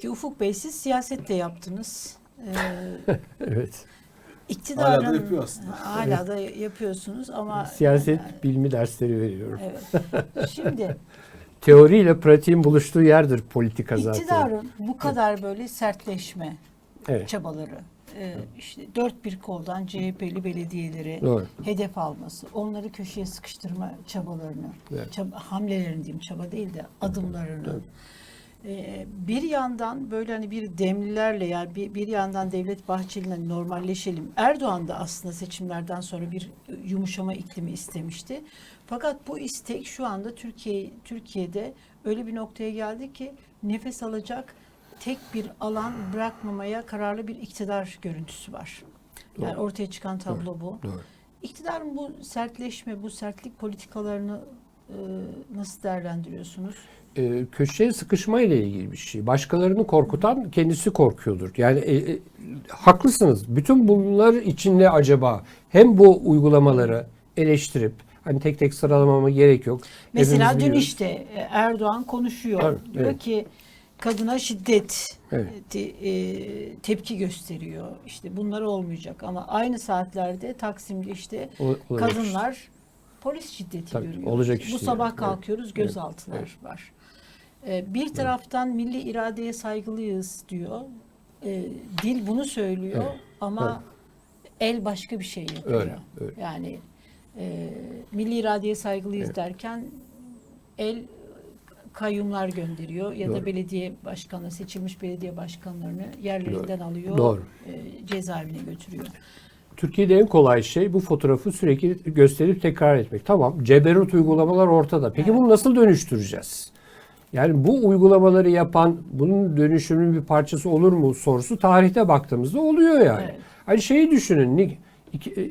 Peki Ufuk Bey siz siyaset de yaptınız. Ee, Evet. iktidarın Hala da yapıyor aslında. Hala da yapıyorsunuz ama Siyaset yani- bilimi dersleri veriyorum. evet. Şimdi Teoriyle pratiğin buluştuğu yerdir politika zaten. iktidarın bu kadar böyle sertleşme Evet. çabaları, e, işte dört bir koldan CHP'li belediyeleri Doğru. hedef alması, onları köşeye sıkıştırma çabalarını, Evet. çaba, hamlelerini diyeyim çaba değil de adımlarını. E, bir yandan böyle hani bir demlilerle yani bir, bir yandan Devlet Bahçeli'yle normalleşelim. Erdoğan da aslında seçimlerden sonra bir yumuşama iklimi istemişti. Fakat bu istek şu anda Türkiye Türkiye'de öyle bir noktaya geldi ki nefes alacak tek bir alan bırakmamaya kararlı bir iktidar görüntüsü var. Yani Doğru. ortaya çıkan tablo bu. Doğru. İktidarın bu sertleşme, bu sertlik politikalarını e, nasıl değerlendiriyorsunuz? Ee, köşeye sıkışma ile ilgili bir şey. Başkalarını korkutan kendisi korkuyordur. Yani e, e, haklısınız. Bütün bunlar içinde acaba hem bu uygulamaları eleştirip hani tek tek sıralamama gerek yok. Mesela Hepimiz dün biliyoruz. işte e, Erdoğan konuşuyor. Tabii, diyor evet. ki kadına şiddet Evet. te- e, tepki gösteriyor. İşte bunlar olmayacak ama aynı saatlerde Taksim'de işte O- kadınlar polis şiddeti Tabii, görüyor. olacak Bu iş değil sabah yani. kalkıyoruz Evet, gözaltılar evet, var. E, bir taraftan milli iradeye saygılıyız diyor. E, dil bunu söylüyor Evet, ama el başka bir şey yapıyor. Öyle, öyle. Yani e, milli iradeye saygılıyız Evet. derken el kayyumlar gönderiyor ya da Doğru. belediye başkanı seçilmiş belediye başkanlarını yerlerinden alıyor. Doğru. e, cezaevine götürüyor. Türkiye'de en kolay şey bu fotoğrafı sürekli gösterip tekrar etmek. Tamam ceberut uygulamalar ortada. Peki bunu nasıl dönüştüreceğiz? Yani bu uygulamaları yapan bunun dönüşümünün bir parçası olur mu sorusu tarihte baktığımızda oluyor yani. Evet. Hani şeyi düşünün. İki- e, e,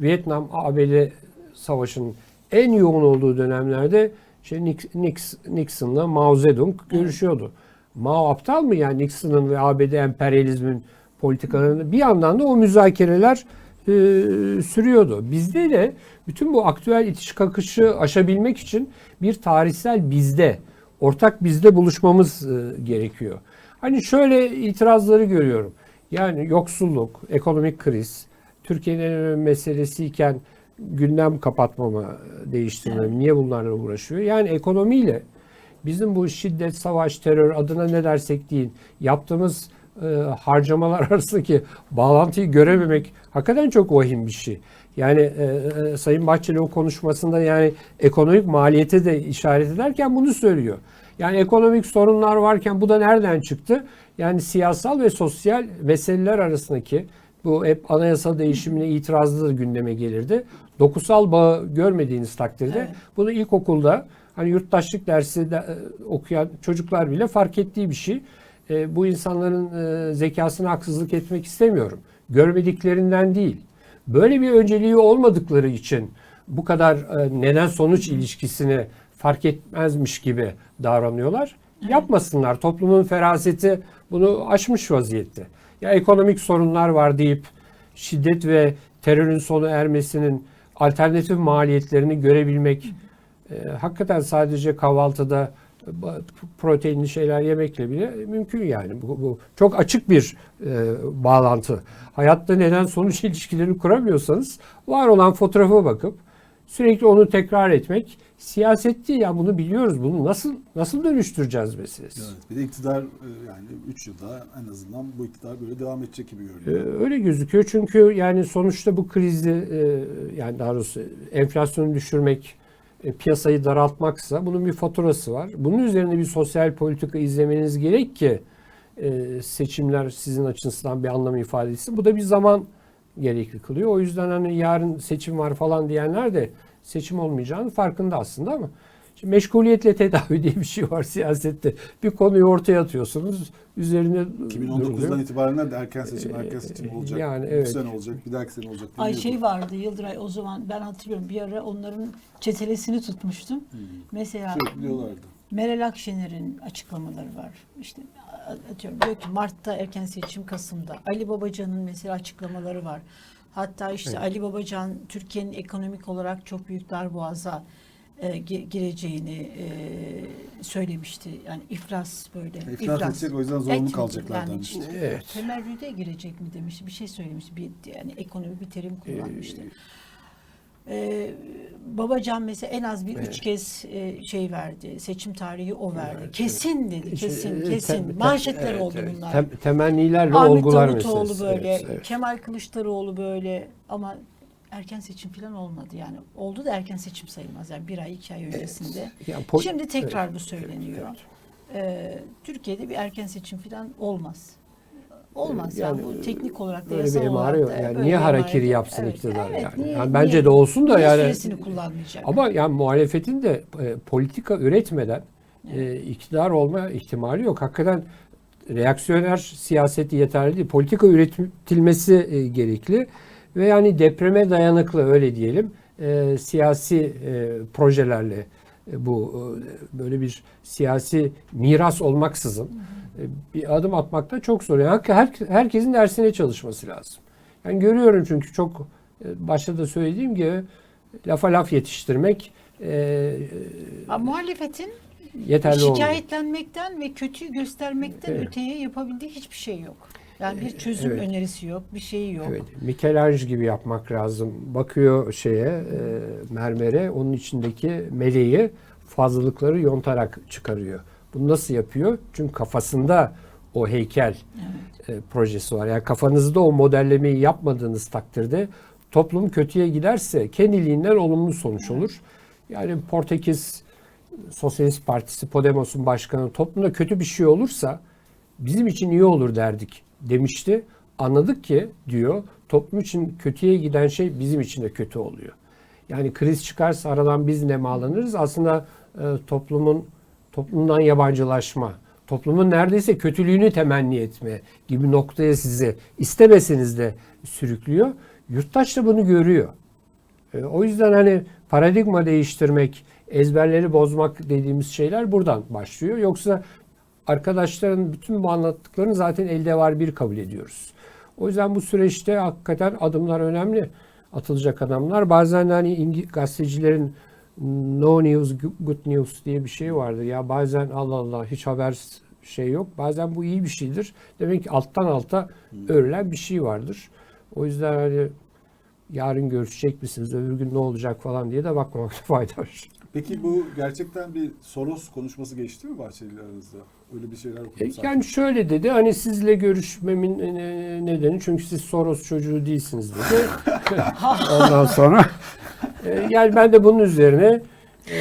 Vietnam ABD savaşının en yoğun olduğu dönemlerde şey Nix- Nixon'la Mao Zedong görüşüyordu. Mao aptal mı yani Nixon'ın ve ABD emperyalizmin politikalarını bir yandan da o müzakereler e, sürüyordu. Bizde de bütün bu aktüel itiş kakışı aşabilmek için bir tarihsel bizde, ortak bizde buluşmamız e, gerekiyor. Hani şöyle itirazları görüyorum. Yani yoksulluk, ekonomik kriz, Türkiye'nin en önemli meselesiyken gündem kapatmama, değiştirme, niye bunlarla uğraşıyor? Yani ekonomiyle bizim bu şiddet, savaş, terör adına ne dersek deyin yaptığımız e, harcamalar arasındaki bağlantıyı görememek hakikaten çok vahim bir şey. Yani e, e, Sayın Bahçeli o konuşmasında yani ekonomik maliyete de işaret ederken bunu söylüyor. Yani ekonomik sorunlar varken bu da nereden çıktı? Yani siyasal ve sosyal meseleler arasındaki bu hep anayasa değişimine itirazlı da gündeme gelirdi. Dokusal bağı görmediğiniz takdirde Evet. bunu ilkokulda hani yurttaşlık dersi de, e, okuyan çocuklar bile fark ettiği bir şey. E, bu insanların e, zekasına haksızlık etmek istemiyorum. Görmediklerinden değil. Böyle bir önceliği olmadıkları için bu kadar e, neden sonuç ilişkisini fark etmezmiş gibi davranıyorlar. Yapmasınlar. Toplumun feraseti bunu aşmış vaziyette. Ya ekonomik sorunlar var deyip şiddet ve terörün sonu ermesinin alternatif maliyetlerini görebilmek e, hakikaten sadece kahvaltıda proteinli şeyler yemekle bile mümkün yani. Bu, bu çok açık bir e, bağlantı. Hayatta neden sonuç ilişkilerini kuramıyorsanız var olan fotoğrafa bakıp sürekli onu tekrar etmek siyaset değil ya bunu biliyoruz. Bunu nasıl nasıl dönüştüreceğiz meselesi. Evet. Bir de iktidar e, yani 3 yılda en azından bu iktidar böyle devam edecek gibi görünüyor. Öyle gözüküyor çünkü yani sonuçta bu krizi e, yani daha doğrusu enflasyonu düşürmek, e, piyasayı daraltmaksa bunun bir faturası var. Bunun üzerine bir sosyal politika izlemeniz gerek ki e, seçimler sizin açınızdan bir anlam ifade etsin. Bu da bir zaman gerekli kılıyor. O yüzden hani yarın seçim var falan diyenler de seçim olmayacağının farkında aslında ama Şimdi meşguliyetle tedavi diye bir şey var siyasette. Bir konuyu ortaya atıyorsunuz. Üzerine 2019'dan duruluyor. itibaren de erken seçim, erken seçim olacak. Yani evet. sene olacak, bir dahaki sene olacak. Ay şey vardı Yıldıray o zaman ben hatırlıyorum bir ara onların çetelesini tutmuştum. Hmm. Mesela diyorlardı. Meral Akşener'in açıklamaları var. İşte atıyorum diyor ki Mart'ta erken seçim Kasım'da. Ali Babacan'ın mesela açıklamaları var. Hatta işte Evet. Ali Babacan Türkiye'nin ekonomik olarak çok büyük darboğaza e, gi- gireceğini e, söylemişti. Yani iflas böyle. İflas edecek, o yüzden zorunlu kalacaklar Yani demişti. işte Evet. Temerrüde girecek mi demişti. Bir şey söylemişti. Bir yani ekonomi bir terim kullanmıştı. Ee, Babacan mesela en az bir Evet. üç kez e, şey verdi. Seçim tarihi o verdi. Evet, kesin dedi. Kesin, e, kesin. tem- tem- Manşetler evet, oldu evet. bunlar. Tem- temennilerle Ahmet olgular Davutoğlu meselesi. böyle, Evet, evet. Kemal Kılıçdaroğlu böyle ama erken seçim falan olmadı yani. Oldu da erken seçim sayılmaz yani bir ay iki ay öncesinde. Yani po- Şimdi tekrar evet, bu söyleniyor. evet, Ee, Türkiye'de bir erken seçim falan olmaz. Olmaz Ee, yani, yani, bu teknik olarak da yasal olarak da Yani niye harakiri yapsın Evet, iktidar evet, yani? niye- yani niye- bence de olsun da niye yani süresini kullanmayacak. ama yani muhalefetin de e, politika üretmeden e, iktidar olma ihtimali yok. Hakikaten reaksiyoner siyaseti yeterli değil. Politika üretilmesi e, gerekli ve yani depreme dayanıklı öyle diyelim e, siyasi e, projelerle e, bu e, böyle bir siyasi miras olmaksızın e, bir adım atmakta çok zor. Yani her, herkesin dersine çalışması lazım. Yani görüyorum çünkü çok e, başta da söylediğim gibi lafa laf yetiştirmek e, Ama muhalefetin yeterli olmuyor. şikayetlenmekten ve kötüyü göstermekten Evet. öteye yapabildiği hiçbir şey yok. Yani bir çözüm evet. önerisi yok, bir şeyi yok. Evet, Michelangelo gibi yapmak lazım. Bakıyor şeye, e, mermere, onun içindeki meleği fazlalıkları yontarak çıkarıyor. Bunu nasıl yapıyor? Çünkü kafasında o heykel e, projesi var. Yani kafanızda o modellemeyi yapmadığınız takdirde toplum kötüye giderse kendiliğinden olumlu sonuç olur. Yani Portekiz Sosyalist Partisi Podemos'un başkanı toplumda kötü bir şey olursa bizim için iyi olur derdik demişti. Anladık ki diyor toplum için kötüye giden şey bizim için de kötü oluyor. Yani kriz çıkarsa aradan biz nemalanırız. Aslında e, toplumun toplumdan yabancılaşma, toplumun neredeyse kötülüğünü temenni etme gibi noktaya sizi istemeseniz de sürüklüyor. Yurttaş da bunu görüyor. E, o yüzden hani paradigma değiştirmek, ezberleri bozmak dediğimiz şeyler buradan başlıyor. Yoksa arkadaşların bütün bu anlattıklarını zaten elde var bir kabul ediyoruz. O yüzden bu süreçte hakikaten adımlar önemli. Atılacak adımlar. Bazen hani İngi- gazetecilerin no news, good news diye bir şey vardır. Ya bazen Allah Allah hiç haber şey yok. Bazen bu iyi bir şeydir. Demek ki alttan alta örülen bir şey vardır. O yüzden hani yarın görüşecek misiniz, öbür gün ne olacak falan diye de bakmamakta fayda var. Peki bu gerçekten bir Soros konuşması geçti mi Bahçeli aranızda? Öyle bir şeyler E, okudum sanki. Yani şöyle dedi, hani sizle görüşmemin e, nedeni çünkü siz Soros çocuğu değilsiniz dedi. Ondan sonra e, yani ben de bunun üzerine e,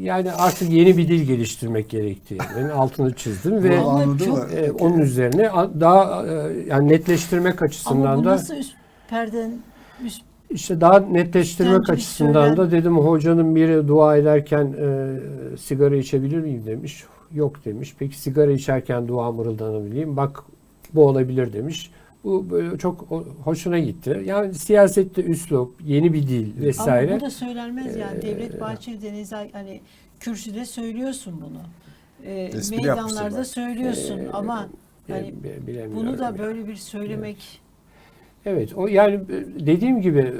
yani artık yeni bir dil geliştirmek gerektiğinin altını çizdim ve çok- e, onun üzerine daha e, yani netleştirmek Ama açısından bu da nasıl üst perden üst İşte daha netleştirmek açısından söylem. da dedim hocanın biri dua ederken e, sigara içebilir miyim demiş. Yok demiş. Peki sigara içerken dua mırıldanabileyim. Bak bu olabilir demiş. Bu böyle çok hoşuna gitti. Yani siyasette üslup, yeni bir dil vesaire. Ama bu da söylenmez yani. Ee, Devlet Bahçeli de neza- hani kürsüde söylüyorsun bunu. Ee, meydanlarda söylüyorsun Ee, ama hani bunu da böyle bir söylemek Evet, o yani dediğim gibi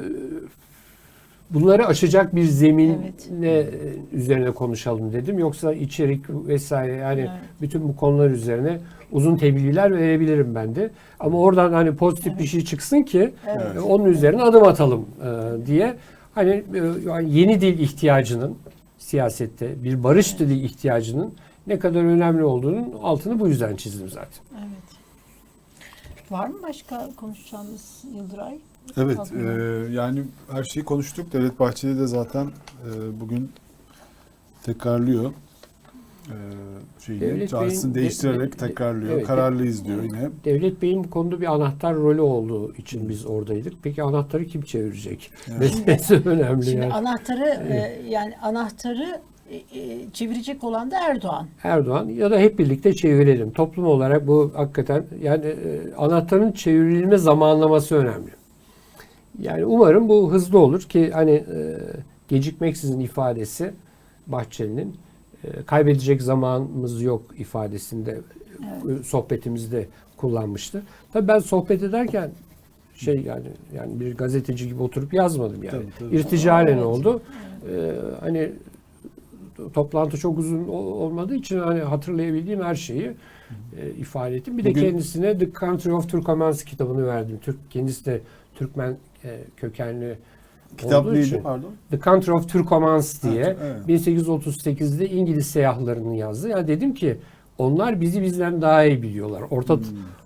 bunları aşacak bir zeminle Evet. e, üzerine konuşalım dedim. Yoksa içerik vesaire yani Evet. bütün bu konular üzerine uzun tebliğler verebilirim ben de. Ama oradan hani pozitif bir şey çıksın ki Evet. e, onun üzerine adım atalım e, diye. Hani e, yeni dil ihtiyacının siyasette bir barış dili ihtiyacının ne kadar önemli olduğunun altını bu yüzden çizdim zaten. evet. Var mı başka konuşacağımız Yıldıray? Evet, e, yani her şeyi konuştuk. Devlet Bahçeli de zaten e, bugün tekrarlıyor. E, şeyini, Devlet çağrısını Bey'in- değiştirerek de- de- tekrarlıyor. evet, Kararlıyız diyor yine. Devlet Bey'in bu konuda bir anahtar rolü olduğu için biz oradaydık. Peki anahtarı kim çevirecek? Evet. Meselesi önemli Şimdi yani. anahtarı e, yani anahtarı e, e, çevirecek olan da Erdoğan. Erdoğan ya da hep birlikte çevirelim. Toplum olarak bu hakikaten yani e, anahtarın çevrilme zamanlaması önemli. Yani umarım bu hızlı olur ki hani e, gecikmeksizin ifadesi Bahçeli'nin e, kaybedecek zamanımız yok ifadesinde e, sohbetimizde kullanmıştı. Tabii ben sohbet ederken şey yani yani bir gazeteci gibi oturup yazmadım yani. Tabii, tabii. İrticalen Evet. oldu. Ee, hani toplantı çok uzun ol- olmadığı için hani hatırlayabildiğim her şeyi e, ifade ettim. Bir de Bugün- kendisine The Country of Turkomans kitabını verdim. Türk kendisi de Türkmen e, kökenli Kitap olduğu neydi için. pardon? The Country of Turkomans diye Ha, evet. 1838'de İngiliz seyahlarının yazdığı. Yani dedim ki onlar bizi bizden daha iyi biliyorlar. Orta Hmm.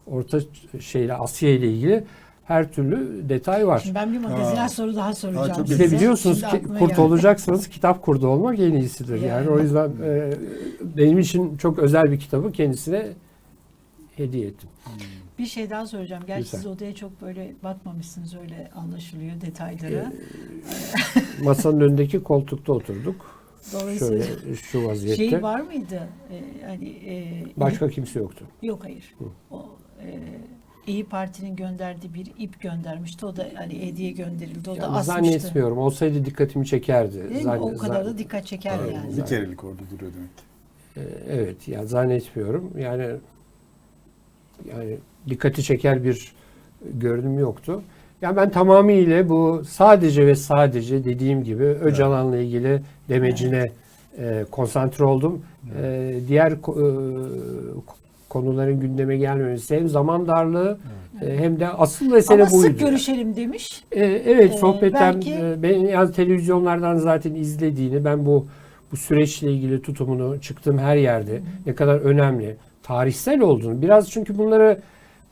orta şeyle Asya ile ilgili her türlü detay var. Şimdi ben bir magazinel Ha. soru daha soracağım. Bir size. de biliyorsunuz ki kurt geldi. olacaksanız kitap kurdu olmak en iyisidir. Yani, Yani. o yüzden e, benim için çok özel bir kitabı kendisine hediye ettim. Bir şey daha soracağım. Gerçi Lütfen. siz odaya çok böyle bakmamışsınız öyle anlaşılıyor detaylara. Masanın önündeki koltukta oturduk. Dolayısıyla Şöyle şu vaziyette. şey var mıydı? Ee, hani e, Başka kimse yoktu. Yok hayır. O e, İyi Parti'nin gönderdiği bir ip göndermişti. O da hani hediye gönderildi. O da Yani asmıştı. zannetmiyorum. Olsaydı dikkatimi çekerdi. Değil mi? Zann- O kadar da dikkat çeker Evet. yani. Bir kerelik orada duruyor demek ki. Ee, Evet, ya zannetmiyorum. Yani yani dikkati çeker bir görünüm yoktu. Yani ben tamamıyla bu sadece ve sadece dediğim gibi Öcalan'la ilgili demecine e, konsantre oldum. E, diğer e, konuların gündeme gelmemesi hem zaman darlığı e, hem de asıl mesele Ama buydu. sık görüşelim demiş. E, evet Ee, sohbetten belki- e, ben yani televizyonlardan zaten izlediğini ben bu bu süreçle ilgili tutumunu çıktığım her yerde ne kadar önemli tarihsel olduğunu biraz çünkü bunları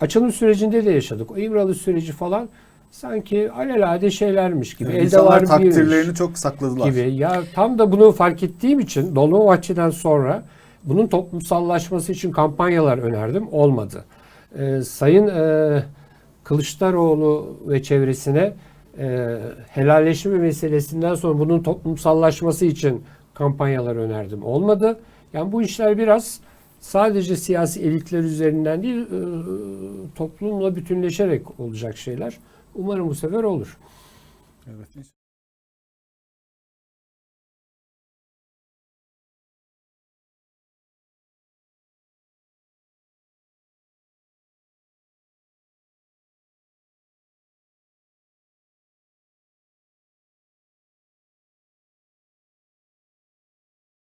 açılım sürecinde de yaşadık. O İmralı süreci falan sanki alelade şeylermiş gibi. Yani elde var takdirlerini çok sakladılar. gibi. Ya tam da bunu fark ettiğim için Dolmabahçe'den sonra bunun toplumsallaşması için kampanyalar önerdim. Olmadı. Ee, Sayın e, Kılıçdaroğlu ve çevresine e, helalleşme meselesinden sonra bunun toplumsallaşması için kampanyalar önerdim. Olmadı. Yani bu işler biraz sadece siyasi elitler üzerinden değil e, toplumla bütünleşerek olacak şeyler. Umarım bu sefer olur. Evet.